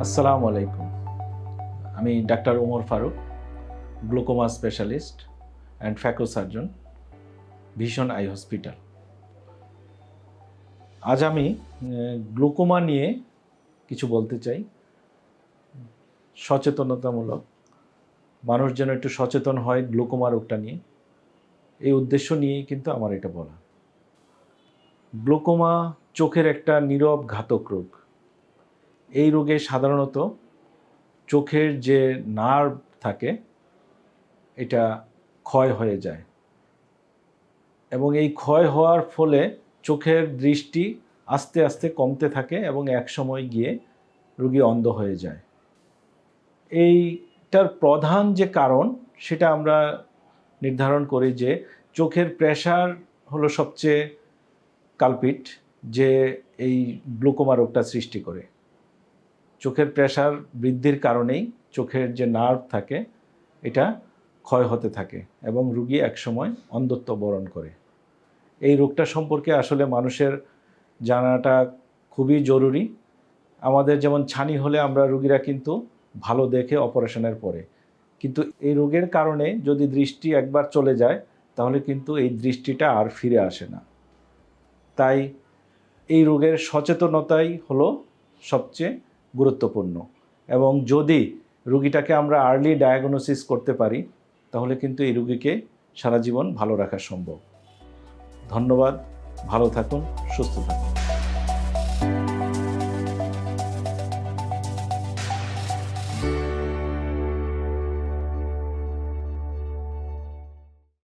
আসসালামু আলাইকুম। আমি doctor Omar Faruk, glaucoma specialist and phaco surgeon Vision eye hospital. আজ আমি গ্লুকোমা নিয়ে কিছু বলতে চাই। সচেতনতামূলক। মানুষ যেন একটু সচেতন হয় গ্লুকোমা রোগটা নিয়ে। এই উদ্দেশ্য নিয়েই কিন্তু আমার এটা বলা। গ্লুকোমা চোখের একটা নীরব ঘাতক রোগ। এই রোগে সাধারণত চোখের যে নার্ভ থাকে, এটা ক্ষয় হয়ে যায়। এবং এই ক্ষয় হওয়ার ফলে চোখের দৃষ্টি আস্তে আস্তে কমতে থাকে এবং এক সময় গিয়ে রুগী অন্ধ হয়ে যায়। এইটার প্রধান যে কারণ, সেটা আমরা নির্ধারণ করি যে চোখের প্রেশার হলো সবচেয়ে কালপিট, যে এই গ্লুকোমা রোগটা সৃষ্টি করে। চোখের প্রেশার বৃদ্ধির কারণেই চোখের যে নার্ভ থাকে, এটা ক্ষয় হতে থাকে এবং রুগী একসময় অন্ধত্ব বরণ করে। এই রোগটা সম্পর্কে আসলে মানুষের জানাটা খুবই জরুরি। আমাদের যেমন ছানি হলে আমরা রুগীরা কিন্তু ভালো দেখে অপারেশনের পরে। কিন্তু এই রোগের কারণে যদি দৃষ্টি একবার চলে যায়, তাহলে কিন্তু এই দৃষ্টিটা আর ফিরে আসে না। তাই এই রোগের সচেতনতাই হলো সবচেয়ে গুরুত্বপূর্ণ। এবং যদি রুগীটাকে আমরা আর্লি ডায়াগনোসিস করতে পারি, তাহলে কিন্তু এই রুগীকে সারা জীবন ভালো রাখা সম্ভব। ধন্যবাদ, ভালো থাকুন, সুস্থ থাকুন।